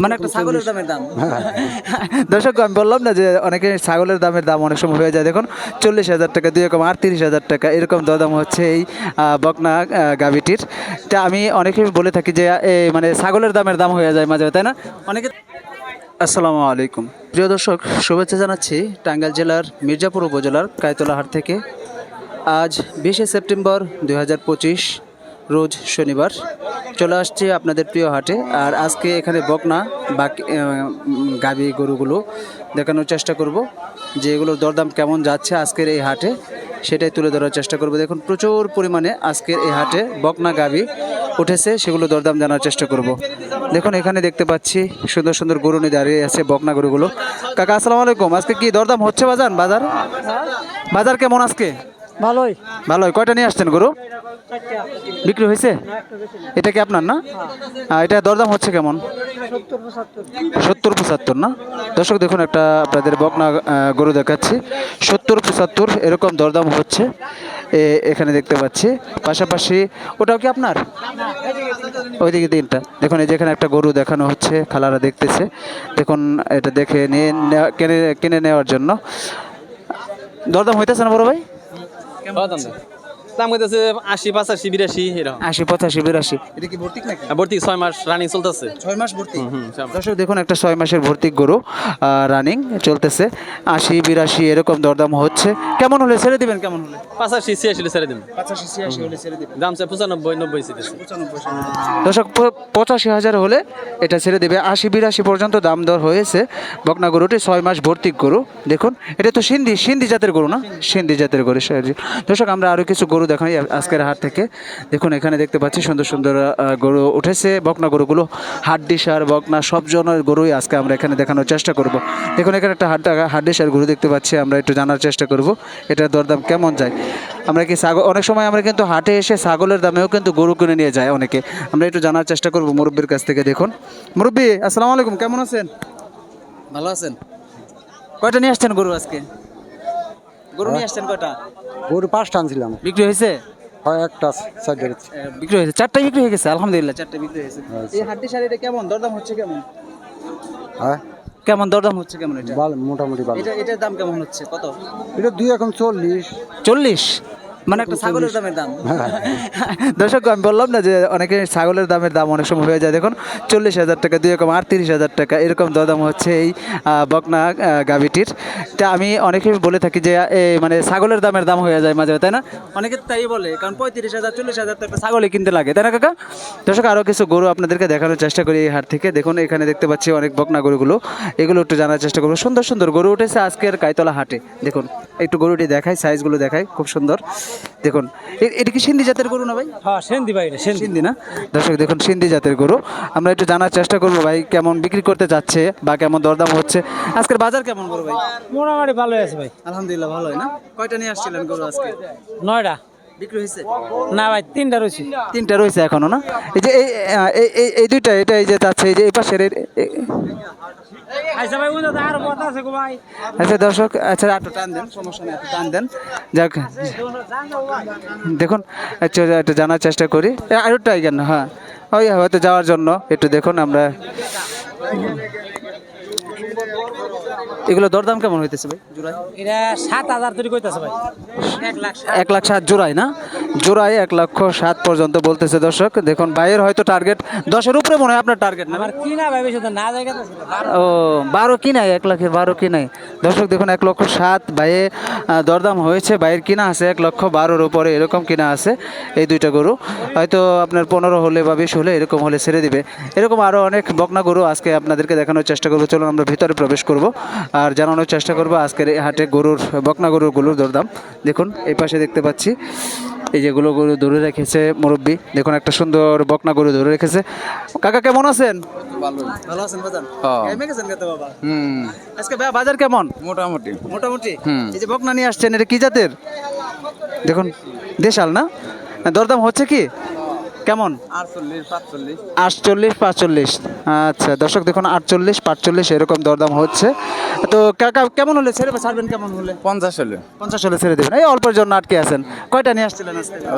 মানে একটা ছাগলের দামের দাম। দর্শক আমি বললাম না যে অনেকে ছাগলের দামের দাম অনেক সময় হয়ে যায়। দেখুন চল্লিশ হাজার টাকা দুই রকম আটত্রিশ হাজার টাকা এরকম দরদাম হচ্ছে এই বকনা গাভীটির। তা আমি অনেকে বলে থাকি যে এই মানে ছাগলের দামের দাম হয়ে যায় মাঝে মাঝে, তাই না? অনেকে আসসালামু আলাইকুম। প্রিয় দর্শক শুভেচ্ছা জানাচ্ছি টাঙ্গাইল জেলার মির্জাপুর উপজেলার কায়তলা হাট থেকে। আজ বিশে সেপ্টেম্বর দুই হাজার পঁচিশ রোজ শনিবার চলে আসছে আপনাদের প্রিয় হাটে। আর আজকে এখানে বকনা, বাকি গাভী গরুগুলো দেখানোর চেষ্টা করব। যে এগুলোর দরদাম কেমন যাচ্ছে আজকের এই হাটে, সেটাই তুলে ধরার চেষ্টা করব। দেখুন, প্রচুর পরিমাণে আজকের এই হাটে বকনা, গাভী উঠেছে, সেগুলো দরদাম জানার চেষ্টা করব। দেখুন, এখানে দেখতে পাচ্ছি সুন্দর সুন্দর গরু নিয়ে দাঁড়িয়ে আছে বকনা গরুগুলো। কাকা, আসসালামু আলাইকুম। আজকে কি দরদাম হচ্ছে বাজার? বাজার? বাজার কেমন আজকে? ভালোই। ভালো কয়টা নিয়ে আসছেন গরু? বিক্রি হয়েছে? এটা কি আপনার না? এটা দরদাম হচ্ছে কেমন? সত্তর পঁচাত্তর। না? দর্শক দেখুন একটা আপনাদের বকনা গরু দেখাচ্ছি। সত্তর পঁচাত্তর এরকম দরদাম হচ্ছে। এখানে দেখতে পাচ্ছি। পাশাপাশি ওটাও কি আপনার? ওইদিকে দিনটা দেখুন এই যেখানে একটা গরু দেখানো হচ্ছে খালারা দেখতেছে। দেখুন এটা দেখে নিয়ে কিনে কিনে নেওয়ার জন্য। দরদাম হইতেছে না বড় ভাই? Vatandaş. দাম কইতেছে আশি পাঁচাশি বিরাশি এরকম। আশি পঁচাশি বিরাশি। এটা কি ভর্তি নাকি? ভর্তি ছয় মাস রানিং চলতেছে। ছয় মাস ভর্তি। দর্শক দেখুন একটা ছয় মাসের ভর্তি গরু রানিং চলতেছে। আশি বিরাশি এরকম দরদাম হচ্ছে। কেমন হলে ছেড়ে দিবেন কেমন হলে? পাঁচাশি ছিয়াশি ছেড়ে দিন পঁচাশি ছিয়াশি হলে ছেড়ে দিবেন। দাম চাই পঁচানব্বই নব্বই সিটেছে দর্শক পঁচাশি হাজার হলে এটা ছেড়ে দেবে। আশি বিরাশি পর্যন্ত দাম দর হয়েছে বকনা গরুটি ছয় মাস ভর্তি গরু। দেখুন এটা তো সিন্ধি সিন্ধি জাতের গরু না? সিন্ধি। জাতের গরু। দর্শক আমরা আরও কিছু গরু দেখাই আজকের হাট থেকে। দেখুন এখানে দেখতে পাচ্ছি সুন্দর সুন্দর গরু উঠেছে। বকনা গরুগুলো হাড্ডি সার বকনা সব জনের গরুই আজকে আমরা এখানে দেখানোর চেষ্টা করব। দেখুন এখানে একটা হাড্ডা হাড্ডি সার গরু দেখতে পাচ্ছি আমরা একটু জানার চেষ্টা করব এটার দরদাম কেমন যায়। আমরা কি ছাগল অনেক সময় আমরা কিন্তু হাটে এসে ছাগলের দামেও কিন্তু গরু কিনে নিয়ে যায় অনেকে। আমরা একটু জানার চেষ্টা করব মুরব্বীর কাছ থেকে দেখুন। মুরব্বী আসসালামু আলাইকুম কেমন আছেন? ভালো আছেন? কয়টা নিয়ে আসছেন গরু আজকে? গরু নিয়ে আসছেন কয়টা? গরু পাঁচটা আনছিলাম। বিক্রি হয়েছে? হয় একটা এ, বিক্রি হয়েছে। চারটা বিক্রি হয়ে গেছে আলহামদুলিল্লাহ চারটা বিক্রি হয়েছে। এই হাড্ডি শাড়িটা কেমন? দরদাম হচ্ছে কেমন? হ্যাঁ? কেমন দরদাম হচ্ছে কেমন এটা? ভালো মোটামুটি ভালো। এটা এটার দাম কেমন হচ্ছে? কত? এটা দুই এখন চল্লিশ। চল্লিশ? মানে একটা ছাগলের দামের দাম। হ্যাঁ। দর্শক আমি বললাম না যে অনেকে ছাগলের দামের দাম অনেক সময় হয়ে যায়। দেখুন চল্লিশ হাজার টাকা দুই রকম আটত্রিশ হাজার টাকা এরকম দরদাম হচ্ছে এই বকনা গাভীটির। তা আমি অনেকে বলে থাকি যে এই মানে ছাগলের দামের দাম হয়ে যায় মাঝে মাঝে, তাই না? অনেকে তাই বলে কারণ পঁয়ত্রিশ হাজার চল্লিশ হাজার টাকা ছাগলে কিনতে লাগে তাই না কাকা? দর্শক আরও কিছু গরু আপনাদেরকে দেখানোর চেষ্টা করি এই হাট থেকে। দেখুন এখানে দেখতে পাচ্ছি অনেক বকনা গরুগুলো। এগুলো একটু জানার চেষ্টা করব। সুন্দর সুন্দর গরু উঠেছে আজকের কাইতলা হাটে। দেখুন একটু গরুটি দেখাই সাইজগুলো দেখাই খুব সুন্দর। দেখুন এটা কি সিন্ধি জাতের গরু না ভাই? হ্যাঁ সিন্ধি ভাই সিন্ধি। না? দর্শক দেখুন সিন্ধি জাতের গরু। আমরা একটু জানার চেষ্টা করব ভাই কেমন বিক্রি করতে যাচ্ছে বা কেমন দরদাম হচ্ছে। আজকের বাজার কেমন গরু ভাই? মোটামুটি ভালো আছে ভাই। আলহামদুলিল্লাহ ভালো হয় না? কয়টা নিয়ে আসছিলেন গরু আজকে? নয়টা। বিক্রি হয়েছে? না ভাই তিনটা রয়েছে। তিনটা রয়েছে এখনও না? এই যে এই এই দুইটা এটা এই যে এই যে এই পাশের আচ্ছা আচ্ছা দর্শক আচ্ছা একটু টান দেন সমস্যা নেই টান দেন। যাক দেখুন আচ্ছা একটু জানার চেষ্টা করি। আরেকটা কেন হ্যাঁ। ওই হয়তো যাওয়ার জন্য একটু দেখুন আমরা। এগুলো দরদাম কেমন হইতেছে ভাই? জোড়ায় এটা সাত হাজার তৈরি করতেছে ভাই। এক লাখ লাখ সাত জোড়ায় না? জোড়ায় এক লক্ষ সাত পর্যন্ত বলতেছে দর্শক। দেখুন বাইরের হয়তো টার্গেট দশের উপরে মনে হয় আপনার টার্গেট না? আমার কি না ভাই বেশি না জায়গা ও বারো কি নাই এক লাখের বারো কি নাই দর্শক দেখুন এক লক্ষ সাত আহ, দরদাম হয়েছে। বাইয়ের কিনা আছে এক লক্ষ বারোর উপরে এরকম কিনা আছে এই দুইটা গরু। হয়তো আপনার পনেরো হলে বা বিশ হলে এরকম হলে ছেড়ে দিবে। এরকম আরও অনেক বকনা গরু আজকে আপনাদেরকে দেখানোর চেষ্টা করব। চলুন আমরা ভিতরে প্রবেশ করব। আর জানানোর চেষ্টা করব আজকের এই হাটে গরুর বকনা গরুর গরুর দরদাম। দেখুন এই পাশে দেখতে পাচ্ছি এই যেগুলো গরু ধরে রেখেছে মুরব্বী। দেখুন একটা সুন্দর বকনা গরু ধরে রেখেছে। কাকা কেমন আছেন? ভালো বাবা? হুম। আজকে ভাইয়া বাজার কেমন? মোটামুটি। মোটামুটি? এই যে বকনা নিয়ে আসছেন এটা কি জাতের? দেখুন দেশাল না? দরদাম হচ্ছে কি? কেমন? আটচল্লিশ পাঁচচল্লিশ। আচ্ছা দর্শক দেখুন আটচল্লিশ পাঁচচল্লিশ এরকম দরদাম হচ্ছে। তো কাকা কেমন হলে ছেড়ে ছাড়বেন কেমন হলে? পঞ্চাশ হলো। পঞ্চাশ হলে ছেড়ে দেবেন। এই অল্পের জন্য আটকে আছেন। কয়টা নিয়ে আসছিলেন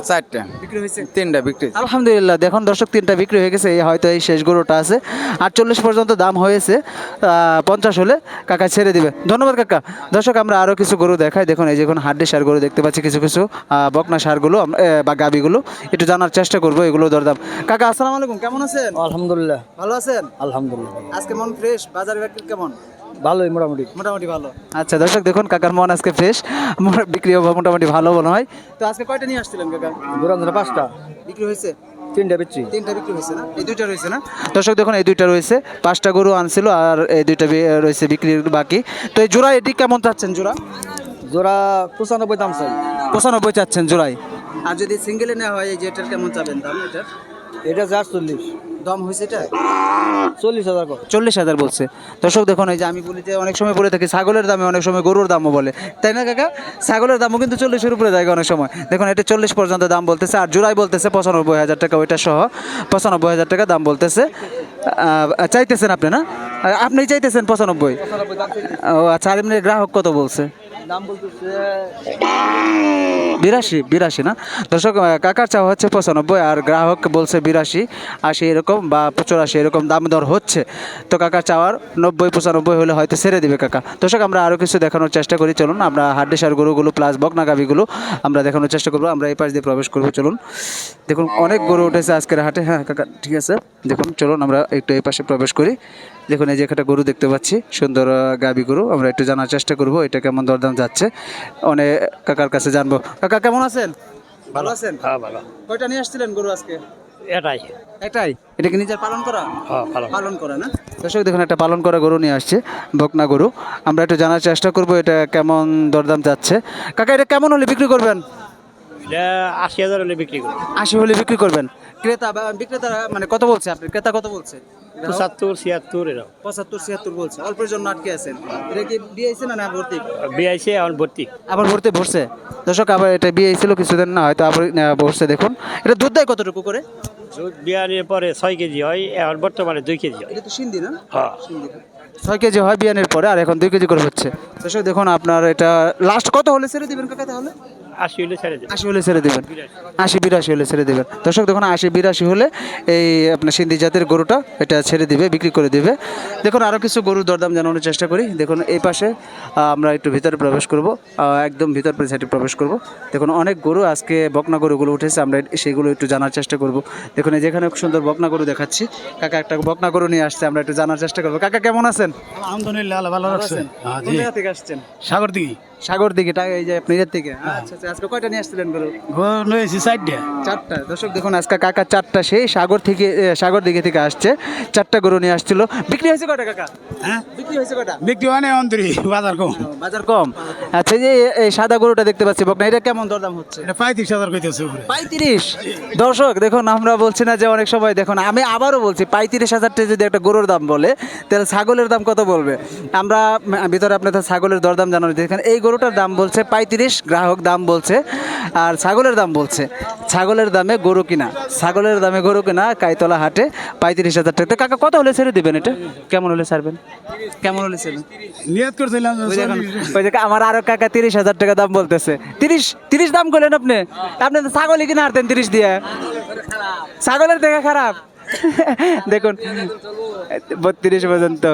চারটে। বিক্রি হয়েছে? তিনটা বিক্রি আলহামদুলিল্লাহ দেখুন দর্শক তিনটা বিক্রি হয়ে গেছে। হয়তো এই শেষ গরুটা আছে। আটচল্লিশ পর্যন্ত দাম হয়েছে। পঞ্চাশ হলে কাকা ছেড়ে দিবে। ধন্যবাদ কাকা। দর্শক আমরা আরও কিছু গরু দেখাই। দেখুন এই যে এখন হাড্ডি সার গরু দেখতে পাচ্ছি কিছু কিছু বকনা সারগুলো বা গাবিগুলো। একটু জানার চেষ্টা করব এগুলো দরদাম। কাকা আসসালামু আলাইকুম কেমন আছেন? আলহামদুলিল্লাহ। ভালো আছেন? আলহামদুলিল্লাহ। আজকে মন ফ্রেশ বাজার বিক্রি কেমন? ভালোই মোটামুটি। মোটামুটি ভালো। আচ্ছা দর্শক দেখুন কাকার মন আজকে ফ্রেশ বিক্রিও মোটামুটি ভালো মনে হয়। তো আজকে কয়টা নিয়ে আসছিলেন কাকা? দুরান্তরে পাঁচটা। বিক্রি হয়েছে? তিনটা বিক্রি। তিনটা বিক্রি হয়েছে না? এই দুইটা রয়েছে না? দর্শক দেখুন এই দুইটা রয়েছে। পাঁচটা গরু আনছিল আর এই দুইটা রয়েছে বিক্রির বাকি। তো এই জোড়া এটি কেমন চাচ্ছেন জোড়া? জোড়া পঁচানব্বই দাম চাই। পঁচানব্বই চাচ্ছেন জোড়াই আর যদি সিঙ্গেলে নেওয়া হয় এই যে এটার কেমন চাবেন দাম এটার? এটা যে আটচল্লিশ দাম হয়েছে এটা? চল্লিশ হাজার চল্লিশ হাজার বলছে। দর্শক দেখুন এই যে আমি বলি যে অনেক সময় বলে থাকি ছাগলের দামে অনেক সময় গরুর দামও বলে। তাই না কাকা? ছাগলের দামও কিন্তু চল্লিশের উপরে যায় অনেক সময়। দেখুন এটা চল্লিশ পর্যন্ত দাম বলতেছে আর জোড়াই বলতেছে পঁচানব্বই হাজার টাকা ওইটা সহ পঁচানব্বই হাজার টাকা দাম বলতেছে। চাইতেছেন আপনি না? আপনি চাইতেছেন পঁচানব্বই। ও আচ্ছা আর এমনি গ্রাহক কত বলছে? বিরাশি বিরাশি না? দর্শক কাকার চাওয়া হচ্ছে পঁচানব্বই, আর গ্রাহক বলছে বিরাশি, আশি এরকম বা চুরাশি এরকম দাম দর হচ্ছে। তো কাকার চাওয়ার নব্বই, পঁচানব্বই হলে হয়তো ছেড়ে দিবে কাকা। দর্শক, আমরা আরও কিছু দেখানোর চেষ্টা করি, চলুন। আমরা হাড্ডি সার গরুগুলো, প্লাস বকনা গাভিগুলো আমরা দেখানোর চেষ্টা করব। আমরা এই পাশ দিয়ে প্রবেশ করব, চলুন। দেখুন, অনেক গরু উঠেছে আজকের হাটে। হ্যাঁ কাকা, ঠিক আছে। দেখুন, চলুন, আমরা একটু এই পাশে প্রবেশ করি। দেখুন, এই যে একটা গরু দেখতে পাচ্ছি, সুন্দর গাভী গরু। আমরা একটু জানার চেষ্টা করব, এটা কেমন দরদাম যাচ্ছে। অনেক কাকার কাছে জানব। কাকা কেমন আছেন? ভালো আছেন? হ্যাঁ ভালো। কয়টা নিয়ে আসছিলেন গরু আজকে? এটাই। এটাই? এটা কি নিজের পালন করা? হ্যাঁ পালন করা না? দর্শক দেখুন একটা পালন করা গরু নিয়ে আসছে বকনা গরু। আমরা একটু জানার চেষ্টা করব এটা কেমন দরদাম যাচ্ছে। কাকা এটা কেমন হলে বিক্রি করবেন? এটা আশি হাজার হলে বিক্রি করি আশি হলে বিক্রি করবেন। ক্রেতা বা বিক্রেতারা মানে কত বলছে আপনি? ক্রেতা কত বলছে? পঁচাত্তর ছিয়াত্তর এরকম। পঁচাত্তর ছিয়াত্তর বলছে। অল্পের জন্য আটকে আছেন। এটা কি হয়েছে না না ভর্তি? বিআইসি এখন ভর্তি। আবার ভর্তি ভরছে? দর্শক আবার এটা বিয়ে হয়েছিল কিছুদিন না হয়তো আবার ভরছে দেখুন। এটা দুধ দেয় কতটুকু করে? দুধ বিয়ানের পরে ছয় কেজি হয় এখন বর্তমানে দুই কেজি হয়। এটা তো সিন্ধি না? হ্যাঁ। ছয় কেজি হয় বিয়ানের পরে আর এখন দুই কেজি করে হচ্ছে। দর্শক দেখুন আপনার এটা লাস্ট কত হলে ছেড়ে দিবেন কাকা তাহলে? আশি হলে ছেড়ে দেবে আশি হলে ছেড়ে দেবেন। আশি বিরাশি হলে ছেড়ে দেবেন। দর্শক দেখুন আশি বিরাশি হলে এই আপনার সিন্ধি জাতের গরুটা এটা ছেড়ে দিবে বিক্রি করে দিবে। দেখুন আরও কিছু গরুর দরদাম জানানোর চেষ্টা করি। দেখুন এই পাশে আমরা একটু ভিতরে প্রবেশ করব। একদম ভিতর সাইডে প্রবেশ করব। দেখুন অনেক গরু আজকে বকনা গরুগুলো উঠেছে আমরা সেগুলো একটু জানার চেষ্টা করব। দেখুন যেখানে খুব সুন্দর বকনা গরু দেখাচ্ছি। কাকা একটা বকনা গরু নিয়ে আসছে আমরা একটু জানার চেষ্টা করব। কাকা কেমন আছেন? আলহামদুলিল্লাহ ভালো রাখছে হ্যাঁ, কোন জি। জায়গা থেকে আসছেন? সাগর দিঘি সাগর দিকে টা- এই যে আপনি এর থেকে আচ্ছা আচ্ছা আজকে কয়টা নিয়ে আসছিলেন গরু? লয়েছি সাইডে চারটা। দর্শক দেখুন আজকে কাকা চারটা সেই সাগর থেকে সাগর দিকে থেকে আসছে। চারটা গরু নিয়ে আসছিল। বিক্রি হয়েছে কটা কাকা? হ্যাঁ? বিক্রি হয়েছে কটা বিক্রি হয় না অন্তরি বাজার কম। বাজার কম। আচ্ছা এই যে এই সাদা গরুটা দেখতে পাচ্ছি বকনা এটা কেমন দরদাম হচ্ছে? এটা পঁয়ত্রিশ হাজার কইতেছে উপরে। পঁয়ত্রিশ? দর্শক দেখুন আমরা বলছি না যে অনেক সময় দেখুন আমি আবারও বলছি পঁয়ত্রিশ হাজারটা যদি একটা গরুর দাম বলে তাহলে ছাগলের দাম কত বলবে? আমরা ভিতরে আপনাদের ছাগলের দরদাম জানানো দেখেন এই গরুটার দাম বলছে পঁয়ত্রিশ গ্রাহক দাম বলছে আর ছাগলের দাম বলছে। ছাগলের দামে গরু কিনা। ছাগলের দামে গরু কিনা কাইতলা হাটে পঁয়ত্রিশ হাজার টাকা। কাকা কত হলে ছেড়ে দেবেন এটা? কেমন হলে ছাড়বেন? কেমন হলে ছেড়ে নিয়ত করছিলাম ওই দেখুন, চল্লিশ। ওই যে আমার আরও কাকা তিরিশ হাজার টাকা দাম বলতেছে। তিরিশ তিরিশ দাম করলেন আপনি? আপনি ছাগলই কিনা আনতেন তিরিশ দিয়ে। ছাগলের দেখা খারাপ। দেখুন, বত্রিশ পর্যন্ত।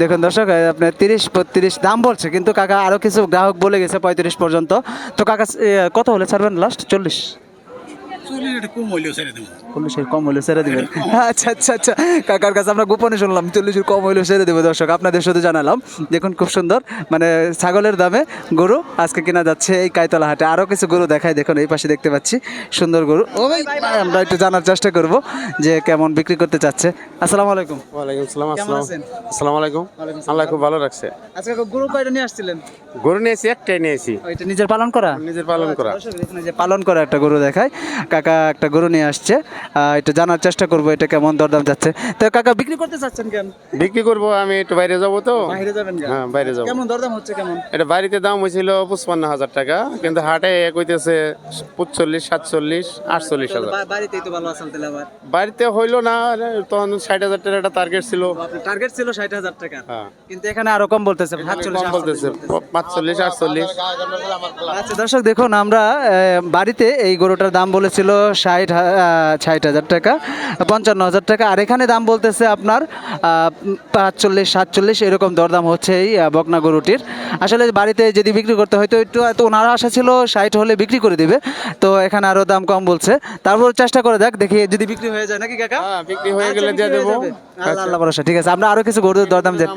দেখুন দর্শক, আপনার তিরিশ, বত্রিশ, দাম বলছে, কিন্তু কাকা আরও কিছু গ্রাহক বলে গেছে পঁয়ত্রিশ পর্যন্ত। তো কাকা কত হলে ছাড়বেন লাস্ট চল্লিশ? চল্লিশের কম হলে ছেড়ে দিবেন। আচ্ছা আচ্ছা আচ্ছা। কাকার কাছে আমরা গোপনে শুনলাম চল্লিশের কম হইলে ছেড়ে দেবো। দর্শক আপনাদের সাথে জানালাম দেখুন খুব সুন্দর। মানে ছাগলের দামে গরু আজকে কেনা যাচ্ছে এই কায়তলা হাটে। আরও কিছু গরু দেখায় দেখুন এই পাশে দেখতে পাচ্ছি। সুন্দর গরু। ও ভাই আমরা একটু জানার চেষ্টা করব যে কেমন বিক্রি করতে চাচ্ছে। আসসালামু আলাইকুম। ওয়ালাইকুম আসসালামু আলাইকুম। আল্লাহ খুব ভালো রাখছে। আজকে গরু কয়টা নিয়ে আসছিলেন? গরু নিয়েছি একটাই নিয়েছি ওইটা নিজের পালন করা? নিজের পালন করা। পালন করা একটা গরু দেখায়। কাকা একটা গরু নিয়ে আসছে। একটু জানার চেষ্টা করব এটা কেমন দরদাম যাচ্ছে। তো কাকা বিক্রি করতে চাচ্ছেন কেন? বিক্রি করব আমি একটু বাইরে যাব তো। বাইরে যাবেন হ্যাঁ বাইরে যাব। কেমন দরদাম হচ্ছে কেমন? এটা বাড়িতে দাম হয়েছিল পঁচপান্ন হাজার টাকা কিন্তু হাটে কইতেছে পঁচল্লিশ সাতচল্লিশ আটচল্লিশ হাজার। বাড়িতেই তো ভালো আছেন তাহলে আবার। বাড়িতে হইল না তখন ষাট হাজার টাকা একটা টার্গেট ছিল। টার্গেট ছিল ষাট হাজার টাকা। হ্যাঁ। কিন্তু এখানে আরও কম বলতেছে কম বলতেছে পাঁচচল্লিশ আটচল্লিশ। আচ্ছা দর্শক দেখুন আমরা বাড়িতে এই গরুটার দাম বলেছিল ষাট ষাট হাজার টাকা পঞ্চান্ন হাজার টাকা। আর এখানে দাম বলতেছে আপনার পাঁচচল্লিশ সাতচল্লিশ এরকম দরদাম হচ্ছে এই বকনা গরুটির। আসলে বাড়িতে যদি বিক্রি করতে হয় তো একটু তো ওনার আশা ছিল ষাট হলে বিক্রি করে দিবে। তো এখানে আরও দাম কম বলছে। তারপর চেষ্টা করে দেখ দেখি যদি বিক্রি হয়ে যায় নাকি কাকা? হ্যাঁ বিক্রি হয়ে গেলে আচ্ছা, দিয়ে দেবো। আল্লাহ আল্লাহ ভরসা। ঠিক আছে আমরা আরও কিছু গরুর দরদাম জানি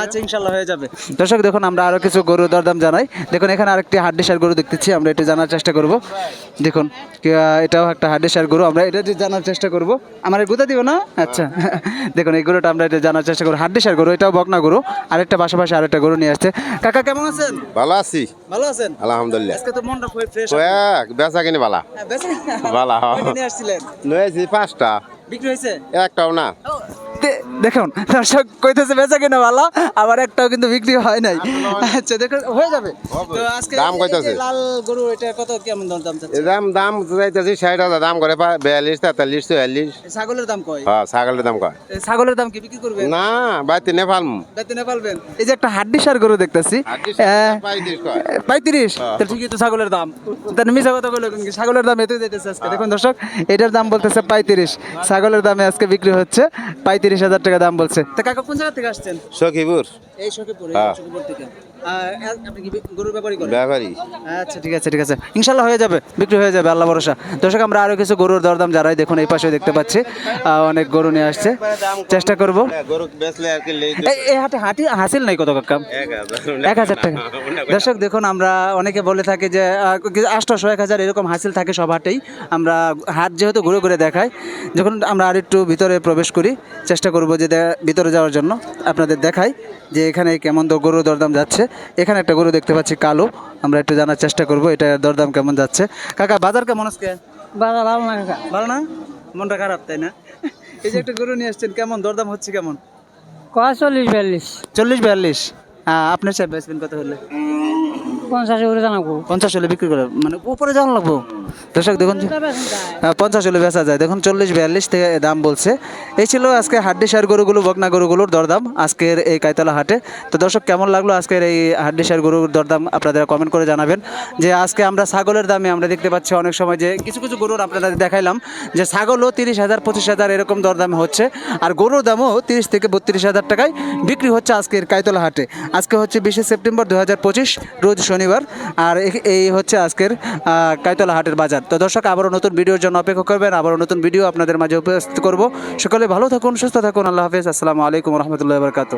আচ্ছা ইনশাল্লাহ হয়ে যাবে। দর্শক দেখুন আমরা আরও কিছু গরুর দরদাম জানাই। দেখুন এখানে আরেকটি হাড্ডিসার গরু দেখতেছি আমরা একটু জানার চেষ্টা করব। দেখুন আহ, এটাও একটা হাড্ডিসার গরু আমরা এটা জানার চেষ্টা করব। আমার গুতা দিব না? আচ্ছা দেখুন এই গরুটা আমরা এটা জানার চেষ্টা করব। হাড্ডিসার গরু এটাও বকনা গরু। আরেকটা পাশাপাশি আরেকটা গরু নিয়ে আসছে। কাকা কেমন আছেন? ভালো আছি। ভালো আছেন? আলহামদুলিল্লাহ। আজকে তো মনটা খুব ফ্রেশ বেচা কিনে বালা। বালা, হ্যাঁ। নিয়ে আসছিলেন? নিয়ে আসছি পাঁচটা। বিক্রি হয়েছে? একটাও না। দেখুন দর্শক কইতেছে বেচা কিনা ভালো আবার একটাও কিন্তু বিক্রি হয় নাই। আচ্ছা দেখুন হয়ে যাবে। তো আজকে দাম কইতাছে? লাল গরু এটা কত কেমন দাম দাম চাচ্ছে দাম দাম চাইতেছি ষাট হাজার দাম করে বিয়াল্লিশ তেতাল্লিশ চুয়াল্লিশ। ছাগলের দাম কয়? হ্যাঁ ছাগলের দাম কয়। ছাগলের দাম কি বিক্রি করবেন না বাড়িতে নেপাল। বেতে না পারবেন এই যে একটা হাড্ডি সার গরু দেখতেছি। পঁয়ত্রিশ তো ঠিকই তো ছাগলের দাম। তাহলে মিশা কথা বলে ছাগলের দাম এতই দিতেছে আজকে। দেখুন দর্শক এটার দাম বলতেছে পঁয়ত্রিশ। ছাগলের দামে আজকে বিক্রি হচ্ছে পঁয়ত্রিশ হাজার টাকা দাম বলছে। তো কাকা কোন জায়গা থেকে আসছেন? সখীপুর। এই সখীপুর হ্যাঁ। সখীপুর থেকে আপনি কি গরুর ব্যাপারই করেন? ব্যাপারী আচ্ছা ঠিক আছে ঠিক আছে। ইনশাল্লাহ হয়ে যাবে বিক্রি হয়ে যাবে আল্লাহ ভরসা। দর্শক আমরা আরও কিছু গরুর দরদাম দেখুন এই পাশে দেখতে পাচ্ছি অনেক গরু নিয়ে আসছে। চেষ্টা করব। গরু বেচলে আর কি এই এই হাটে হাটি হাসিল নাই কত কাকা? এক হাজার টাকা। দর্শক দেখুন আমরা অনেকে বলে থাকি যে আটশোশো এক হাজার এরকম হাসিল থাকে সব হাটেই। আমরা হাট যেহেতু ঘুরে ঘুরে দেখাই যখন আমরা আর একটু ভিতরে প্রবেশ করি চেষ্টা করব যে ভিতরে যাওয়ার জন্য আপনাদের দেখাই যে এখানে কেমন গরুর দরদাম যাচ্ছে? এখানে একটা গরু দেখতে পাচ্ছি কালো। আমরা একটু জানার চেষ্টা করব এটা দরদাম কেমন যাচ্ছে? কাকা বাজার কেমন আজকে? বাবা ভালো না কাকা। ভালো না? মনটা খারাপ তাই না? এই যে একটা গরু নিয়ে আসছেন কেমন দরদাম হচ্ছে কেমন? কয় চল্লিশ বিয়াল্লিশ। চল্লিশ বিয়াল্লিশ? হ্যাঁ আপনার সাহেব বেচবেন কত হলে? পঞ্চাশ করে জানাব। পঞ্চাশ হলে বিক্রি করে মানে উপরে যাওয়া লাগবো? দর্শক, দেখুন পঞ্চাশ হলে বেচা যায়। দেখুন, চল্লিশ, বিয়াল্লিশ থেকে দাম বলছে। এই ছিল আজকে হাড্ডি সার গরুগুলো, বকনা গরুগুলোর দরদাম আজকের এই কাইতলা হাটে। তো দর্শক, কেমন লাগল আজকের এই হাড্ডি সার গরুর দরদাম? আপনারা কমেন্ট করে জানাবেন। যে আজকে আমরা ছাগলের দামে আমরা দেখতে পাচ্ছি অনেক সময় যে কিছু কিছু গরুর আপনাদের দেখাইলাম যে ছাগলও তিরিশ হাজার, পঁচিশ হাজার এরকম দরদামে হচ্ছে। আর গরুর দামও তিরিশ থেকে বত্রিশ হাজার টাকায় বিক্রি হচ্ছে আজকের কাইতলা হাটে। আজকে হচ্ছে বিশে সেপ্টেম্বর দু হাজার পঁচিশ, রোজ শনিবার। আর এই হচ্ছে আজকের কাইতলা হাটের বাজার। তো দর্শক, আবারও নতুন ভিডিওর জন্য অপেক্ষা করবেন। আবারও নতুন ভিডিও আপনাদের মাঝে উপস্থিত করব। সকলে ভালো থাকুন, সুস্থ থাকুন। আল্লাহ হাফেজ। আসসালামু আলাইকুম রহমতুল্লাহ বরকাত